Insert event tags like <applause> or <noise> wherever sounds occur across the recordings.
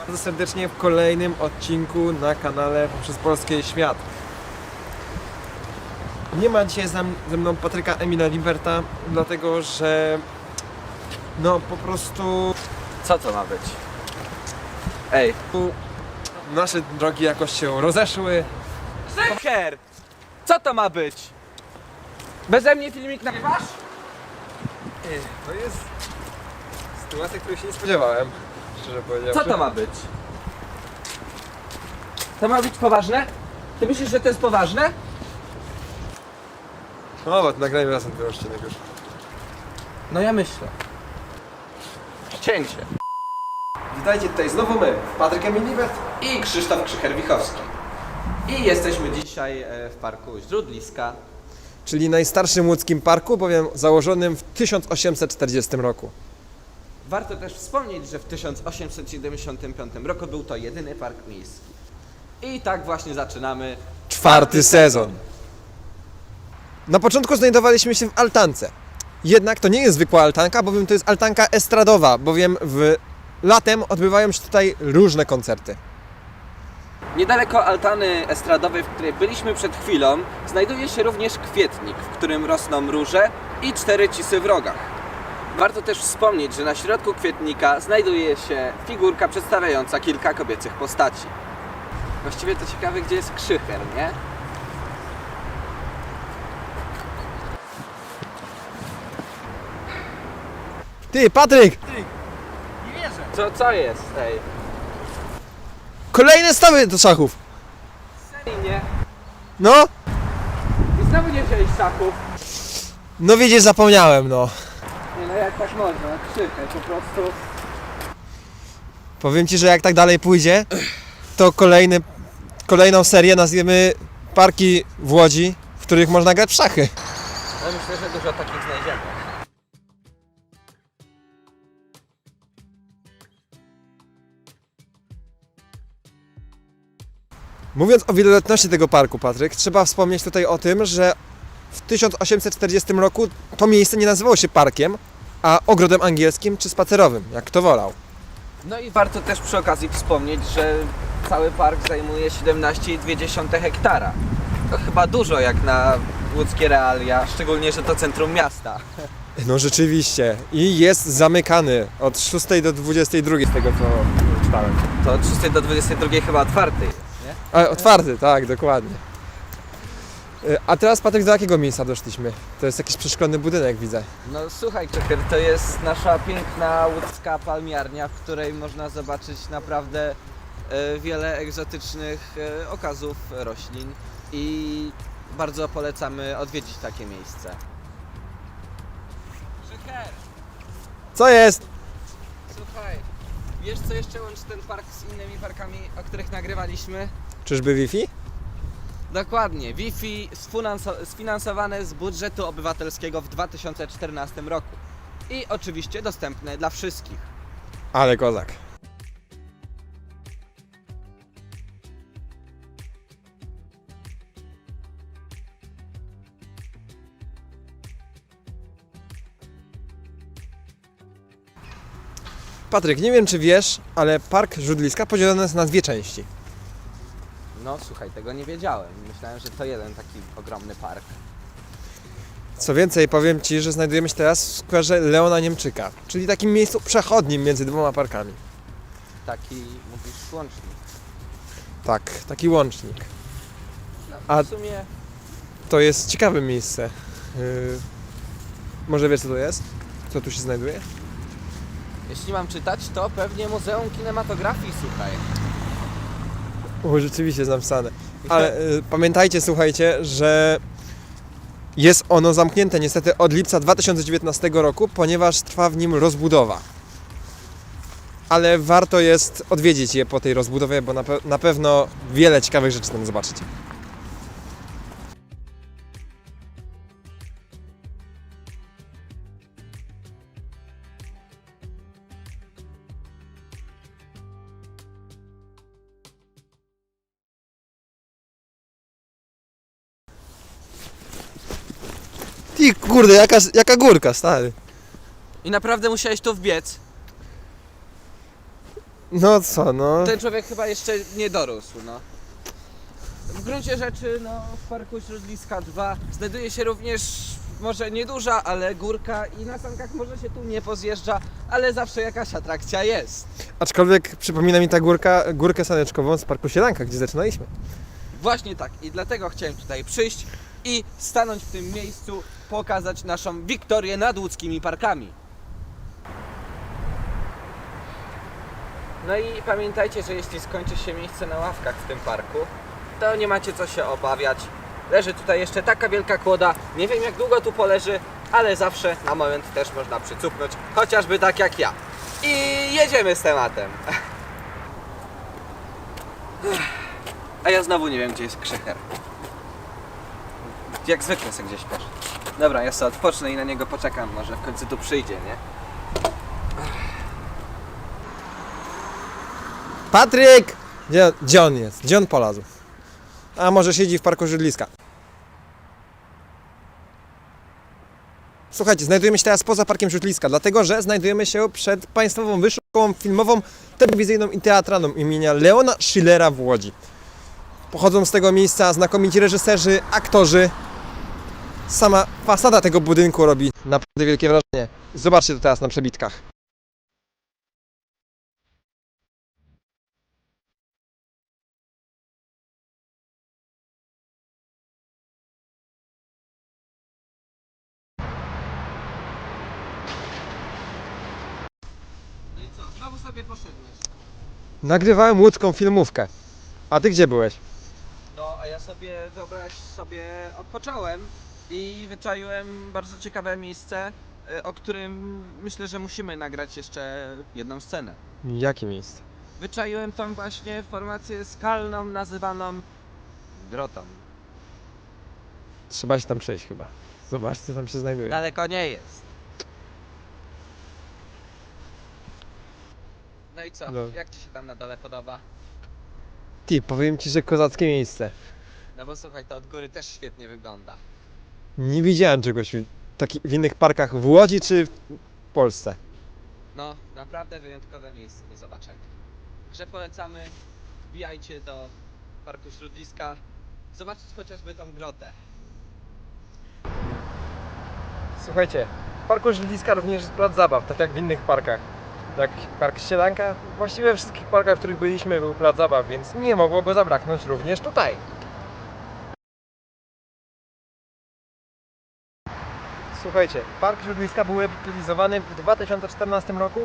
bardzo serdecznie w kolejnym odcinku na kanale Poprzez Polskie Świat. Nie ma dzisiaj ze mną Patryka Emila Liberta, dlatego że no po prostu Co to ma być? Ej, nasze drogi jakoś się rozeszły. Ker! Co to ma być? Beze mnie filmik nagrywasz? To jest sytuacja, której się nie spodziewałem, szczerze powiedziawszy. Co to ma być? To ma być poważne? Ty myślisz, że to jest poważne? No, bo nagrajmy razem ten odcinek już. No ja myślę. Cięcie. Witajcie tutaj znowu my, Patryk Emil Libert. I Krzysztof Krzycher-Wichowski. I jesteśmy dzisiaj e, w parku Źródliska. czyli najstarszym łódzkim parku, bowiem założonym w 1840 roku. Warto też wspomnieć, że w 1875 roku był to jedyny park miejski. I tak właśnie zaczynamy. Czwarty sezon. Na początku znajdowaliśmy się w altance. Jednak to nie jest zwykła altanka, bowiem to jest altanka estradowa, bowiem w latem odbywają się tutaj różne koncerty. Niedaleko altany estradowej, w której byliśmy przed chwilą, znajduje się również kwietnik, w którym rosną róże i cztery cisy w rogach. Warto też wspomnieć, że na środku kwietnika znajduje się figurka przedstawiająca kilka kobiecych postaci. Właściwie to ciekawe, gdzie jest krzycher, nie? Ty, Patryk! Co, co jest, ej? Kolejne stawy do szachów! Seryjnie? No, I znowu nie wzięłeś szachów. no widzisz, zapomniałem, no. No, tak można? Krzycher, po prostu... Powiem Ci, że jak tak dalej pójdzie, to kolejny, kolejną serię nazwiemy Parki w Łodzi, w których można grać w szachy. Ale myślę, że dużo takich znajdziemy. Mówiąc o wieloletności tego parku, Patryk, trzeba wspomnieć tutaj o tym, że w 1840 roku to miejsce nie nazywało się parkiem, a ogrodem angielskim czy spacerowym, jak kto wolał. No i warto też przy okazji wspomnieć, że cały park zajmuje 17,2 hektara. To chyba dużo jak na łódzkie realia, szczególnie, że to centrum miasta. No rzeczywiście. I jest zamykany od 6 do 22 z tego co czytałem. To od 6 do 22 chyba otwarty jest, nie? A, otwarty, tak, dokładnie. Y, A teraz Patryk, do jakiego miejsca doszliśmy? To jest jakiś przeszklony budynek, widzę. No słuchaj Czeker, to jest nasza piękna łódzka palmiarnia, w której można zobaczyć naprawdę e, wiele egzotycznych e, okazów roślin i bardzo polecamy odwiedzić takie miejsce. Czeker, Co jest? słuchaj, wiesz co jeszcze łączy ten park z innymi parkami, o których nagrywaliśmy? Czyżby Wi-Fi? Dokładnie, Wi-Fi sfinanso- sfinansowane z budżetu obywatelskiego w 2014 roku i oczywiście dostępne dla wszystkich. Ale kozak. Patryk, nie wiem czy wiesz, ale park Żudliska podzielony jest na dwie części. No słuchaj, tego nie wiedziałem. Myślałem, że to jeden taki ogromny park. Co więcej, powiem Ci, że znajdujemy się teraz w skwerze Leona Niemczyka, czyli takim miejscu przechodnim między dwoma parkami. Taki, mówisz, łącznik. Tak, taki łącznik. No, A- w sumie To jest ciekawe miejsce. Yy, może wiesz co to jest? Co tu się znajduje? jeśli mam czytać, to pewnie Muzeum Kinematografii, słuchaj. O, rzeczywiście napisane. Ale y, pamiętajcie, słuchajcie, że jest ono zamknięte niestety od lipca 2019 roku, ponieważ trwa w nim rozbudowa. Ale warto jest odwiedzić je po tej rozbudowie, bo na, pe- na pewno wiele ciekawych rzeczy tam zobaczycie. Ty kurde, jaka, jaka górka, stary. I naprawdę musiałeś tu wbiec? No co, no. Ten człowiek chyba jeszcze nie dorósł, no. W gruncie rzeczy, no, w Parku Śródliska 2 znajduje się również może nieduża, ale górka i na sankach może się tu nie pozjeżdża, ale zawsze jakaś atrakcja jest. Aczkolwiek przypomina mi ta górka, górkę saneczkową z Parku Sielanka, gdzie zaczynaliśmy. Właśnie tak i dlatego chciałem tutaj przyjść i stanąć w tym miejscu, pokazać naszą wiktorię nad łódzkimi parkami. No i pamiętajcie, że jeśli skończy się miejsce na ławkach w tym parku, to nie macie co się obawiać. Leży tutaj jeszcze taka wielka kłoda. Nie wiem jak długo tu poleży, ale zawsze na moment też można przycupnąć, chociażby tak jak ja. I jedziemy z tematem. <laughs> A ja znowu nie wiem, gdzie jest krzycher. Jak zwykle sobie gdzieś poszedł. Dobra, ja sobie odpocznę i na niego poczekam. Może w końcu tu przyjdzie, nie? Patryk! Gdzie, gdzie on jest? Gdzie on polazł? A może siedzi w Parku Żydliska. Słuchajcie, znajdujemy się teraz poza Parkiem Żydliska, dlatego że znajdujemy się przed Państwową Wyższą Filmową, Telewizyjną i Teatralną imienia Leona Schillera w Łodzi. Pochodzą z tego miejsca znakomici reżyserzy, aktorzy. Sama fasada tego budynku robi naprawdę wielkie wrażenie. Zobaczcie to teraz na przebitkach. No i co? Znowu sobie poszedłeś. Nagrywałem łódzką filmówkę. A ty gdzie byłeś? No, a ja sobie, wyobraź sobie, odpocząłem i wyczaiłem bardzo ciekawe miejsce, y, o którym myślę, że musimy nagrać jeszcze jedną scenę. Jakie miejsce? Wyczaiłem tą właśnie formację skalną nazywaną grotą. Trzeba się tam przejść chyba. Zobacz, co tam się znajduje. Daleko nie jest. No i co? No. Jak ci się tam na dole podoba? Ty, powiem ci, że kozackie miejsce. No bo słuchaj, to od góry też świetnie wygląda. Nie widziałem czegoś w, taki, w innych parkach w Łodzi czy w Polsce. No, naprawdę wyjątkowe miejsce do zobaczenia. Że polecamy, wbijajcie do Parku Śródliska, zobaczyć chociażby tą grotę. Słuchajcie, w Parku Żydliska również jest plac zabaw, tak jak w innych parkach. Jak Park Sielanka, właściwie we wszystkich parkach, w których byliśmy był plac zabaw, więc nie mogło go zabraknąć również tutaj. Słuchajcie, Park Żydliska był rewitalizowany w 2014 roku.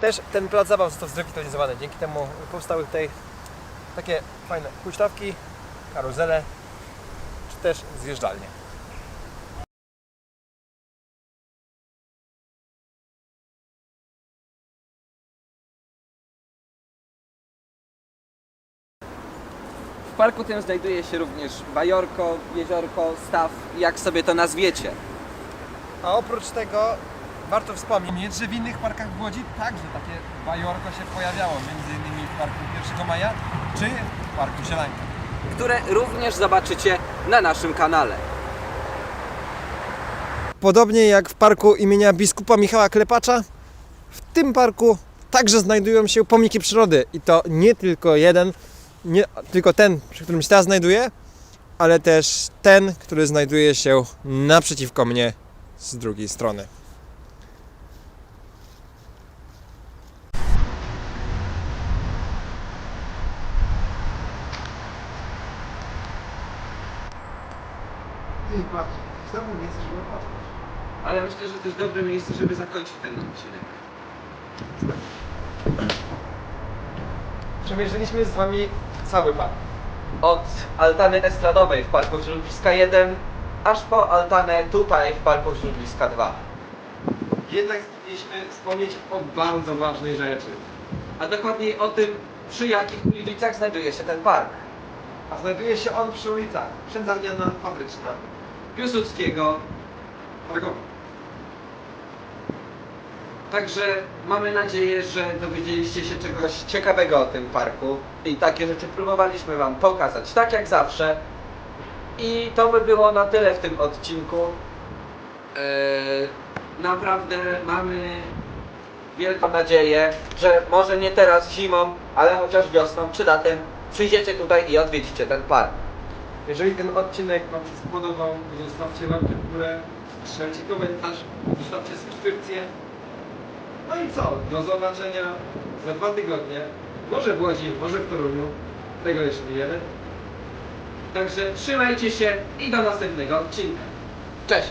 Też ten plac zabaw został zrewitalizowany. Dzięki temu powstały tutaj takie fajne huśtawki, karuzele, czy też zjeżdżalnie. W parku tym znajduje się również bajorko, jeziorko, staw, jak sobie to nazwiecie. A oprócz tego warto wspomnieć, że w innych parkach w Łodzi także takie bajorko się pojawiało, między innymi w parku 1 maja czy w parku Sielanka. które również zobaczycie na naszym kanale. Podobnie jak w parku imienia biskupa Michała Klepacza, w tym parku także znajdują się pomniki przyrody i to nie tylko jeden, nie tylko ten, przy którym się teraz znajduję, ale też ten, który znajduje się naprzeciwko mnie z drugiej strony. Ale myślę, że to jest dobre miejsce, żeby zakończyć ten odcinek. Przemierzyliśmy z Wami cały park. Od altany estradowej w Parku Śródliska 1, aż po altanę tutaj w Parku Śródliska 2. Jednak chcieliśmy wspomnieć o bardzo ważnej rzeczy. A dokładniej o tym, przy jakich ulicach znajduje się ten park. A znajduje się on przy ulicach Przędzalniana Fabryczna. Piłsudskiego. Targowa. Także mamy nadzieję, że dowiedzieliście się czegoś ciekawego o tym parku i takie rzeczy próbowaliśmy Wam pokazać, tak jak zawsze. I to by było na tyle w tym odcinku. Eee, naprawdę mamy wielką nadzieję, że może nie teraz zimą, ale chociaż wiosną czy latem przyjdziecie tutaj i odwiedzicie ten park. Jeżeli ten odcinek Wam się spodobał, zostawcie łapkę w górę, strzelcie komentarz, zostawcie subskrypcję. No i co? Do zobaczenia za dwa tygodnie. Może w Łodzi, może w Toruniu. Tego jeszcze nie wiemy. Także trzymajcie się i do następnego odcinka. Cześć!